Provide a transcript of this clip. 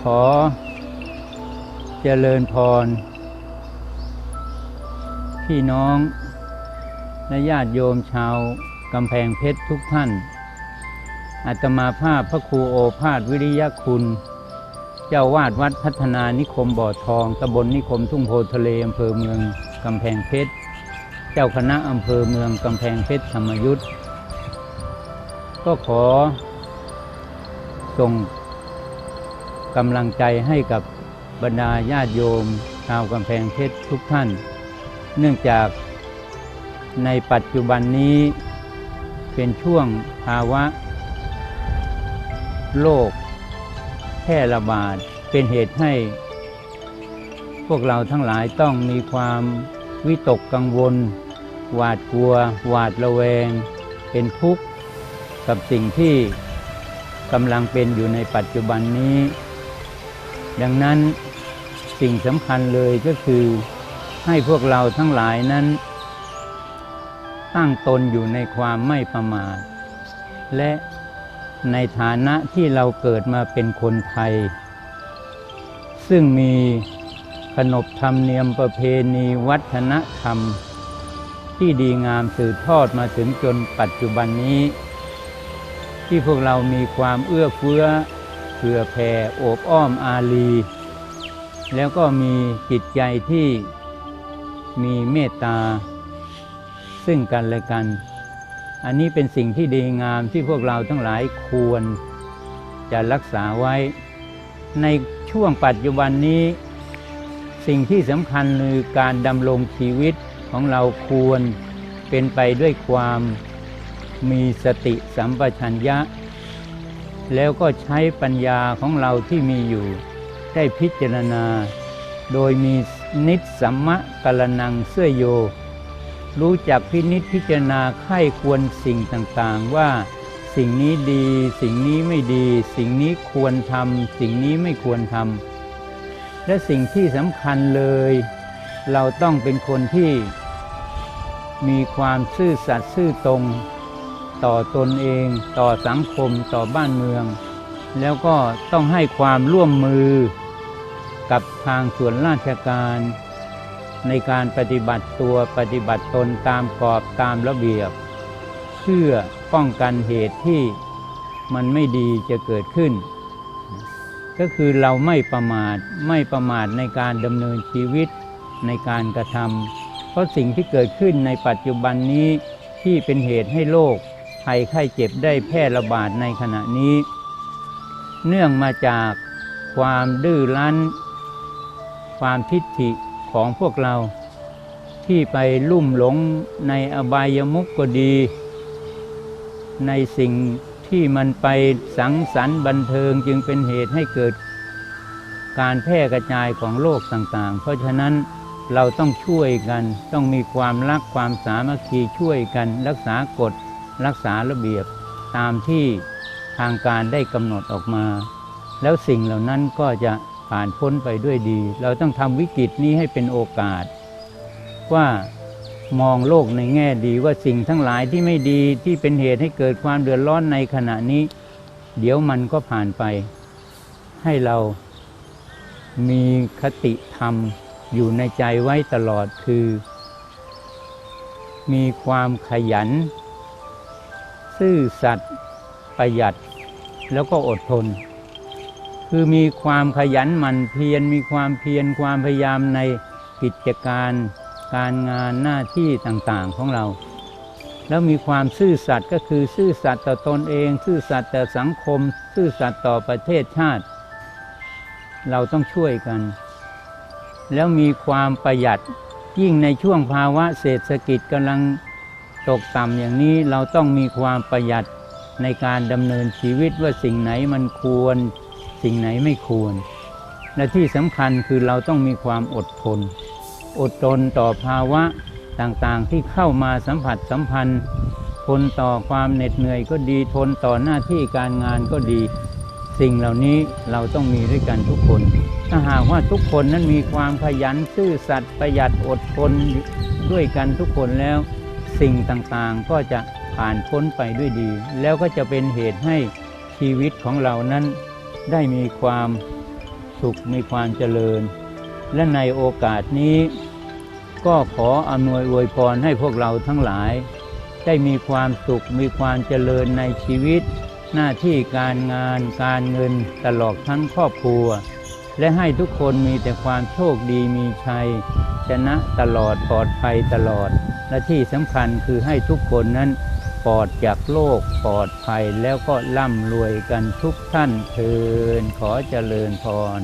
ขอเจริญพร พี่น้อง และญาติโยมชาวกำแพงเพชรทุกท่าน อาตมาภาพพระครูโอภาสวิริยคุณ เจ้าวาดวัดพัฒนานิคมบ่อทองตำบลนิคมทุ่งโพทะเลอำเภอเมืองกำแพงเพชร เจ้าคณะอำเภอเมืองกำแพงเพชรธรรมยุทธ์ก็ขอส่ง กำลังใจให้กับบรรดาญาติโยมชาวกำแพงเพชรทุกท่าน เนื่องจากในปัจจุบันนี้เป็นช่วงภาวะ โรคแพร่ระบาดเป็นเหตุให้ พวกเราทั้งหลายต้องมีความวิตกกังวล หวาดกลัว หวาดระแวง เป็นทุกข์กับสิ่งที่กำลังเป็นอยู่ในปัจจุบันนี้ ดังนั้นสิ่งสำคัญเลยก็คือให้พวกเราทั้งหลายนั้น ตั้งตนอยู่ในความไม่ประมาท และในฐานะที่เราเกิดมาเป็นคนไทย ซึ่งมีขนบธรรมเนียมประเพณีวัฒนธรรม ที่ดีงามสืบทอดมาถึงจนปัจจุบันนี้ ที่พวกเรามีความเอื้อเฟื้อ เผื่อแผ่โอบอ้อมอารี แล้วก็มีจิตใจที่มีเมตตา ซึ่งกันและกัน อันนี้เป็นสิ่งที่ดีงามที่พวกเราทั้งหลายควรจะรักษาไว้ ในช่วงปัจจุบันนี้ สิ่งที่สำคัญคือการดำรงชีวิตของเราควรเป็นไปด้วยความมีสติสัมปชัญญะ แล้วก็ใช้ปัญญาของเราที่มีอยู่ ได้พิจารณา โดยมีนิสสัมมะกลนังเสื้อโย รู้จักพินิจพิจารณาไข้ควรสิ่งต่างๆว่าสิ่งนี้ดี สิ่งนี้ไม่ดี สิ่งนี้ควรทำสิ่งนี้ไม่ควรทำและสิ่งที่สำคัญเลย เราต้องเป็นคนที่มีความซื่อสัตย์ซื่อตรง ต่อตนเอง ต่อสังคมต่อบ้านเมือง แล้วก็ต้องให้ความร่วมมือกับทางส่วนราชการ ในการปฏิบัติตัวปฏิบัติตนตามกรอบตามระเบียบ เพื่อป้องกันเหตุที่มันไม่ดีจะเกิดขึ้น ก็คือเราไม่ประมาทไม่ประมาทในการดำเนินชีวิตในการกระทำเพราะสิ่งที่เกิดขึ้นในปัจจุบันนี้ที่เป็นเหตุให้โรค ภัยไข้เจ็บได้แพร่ระบาดในขณะนี้ เนื่องมาจากความดื้อรั้น ความทิฏฐิของพวกเรา ที่ไปลุ่มหลงในอบายมุกก็ดี ในสิ่งที่มันไปสังสรรค์บันเทิงจึงเป็นเหตุให้เกิด การแพร่กระจายของโรคต่างๆ เพราะฉะนั้นเราต้องช่วยกัน ต้องมีความรักความสามัคคีช่วยกัน รักษากฎ รักษาระเบียบตามที่ทางการได้กำหนดออกมา แล้วสิ่งเหล่านั้นก็จะผ่านพ้นไปด้วยดี เราต้องทำวิกฤตนี้ให้เป็นโอกาส ว่ามองโลกในแง่ดีว่าสิ่งทั้งหลายที่ไม่ดีที่เป็นเหตุให้เกิดความเดือดร้อนในขณะนี้ เดี๋ยวมันก็ผ่านไป ให้เรามีคติธรรมอยู่ในใจไว้ตลอดคือ มีความขยัน ซื่อสัตย์ประหยัดแล้วก็อดทน คือมีความขยันหมั่นเพียรมีความเพียรความพยายามในกิจการการงานหน้าที่ต่างๆของเรา แล้วมีความซื่อสัตย์ก็คือซื่อสัตย์ต่อตนเอง ซื่อสัตย์ต่อสังคม ซื่อสัตย์ต่อประเทศชาติ เราต้องช่วยกัน แล้วมีความประหยัดยิ่งในช่วงภาวะเศรษฐกิจกำลัง ตกต่ำอย่างนี้เราต้องมีความประหยัดในการดำเนินชีวิตว่าสิ่งไหนมันควร สิ่งไหนไม่ควร และที่สำคัญคือเราต้องมีความอดทน อดทนต่อภาวะต่างๆที่เข้ามาสัมผัสสัมพันธ์ทนต่อความเหน็ดเหนื่อยก็ดีทนต่อหน้าที่การงานก็ดี สิ่งเหล่านี้เราต้องมีด้วยกันทุกคน ถ้าหากว่าทุกคนนั้นมีความขยันซื่อสัตย์ประหยัดอดทนด้วยกันทุกคนแล้ว สิ่งต่างๆก็จะผ่านพ้นไปด้วยดี แล้วก็จะเป็นเหตุให้ชีวิตของเรานั้นได้มีความสุขมีความเจริญ และในโอกาสนี้ ก็ขออำนวยอวยพรให้พวกเราทั้งหลาย ได้มีความสุขมีความเจริญในชีวิต หน้าที่การงานการเงินตลอดทั้งครอบครัว และให้ทุกคนมีแต่ความโชคดีมีชัย ชนะตลอดปลอดภัยตลอด และที่สำคัญคือให้ทุกคนนั้นปลอดจากโรคปลอดภัยแล้วก็ร่ำรวยกันทุกท่านเทินขอเจริญพร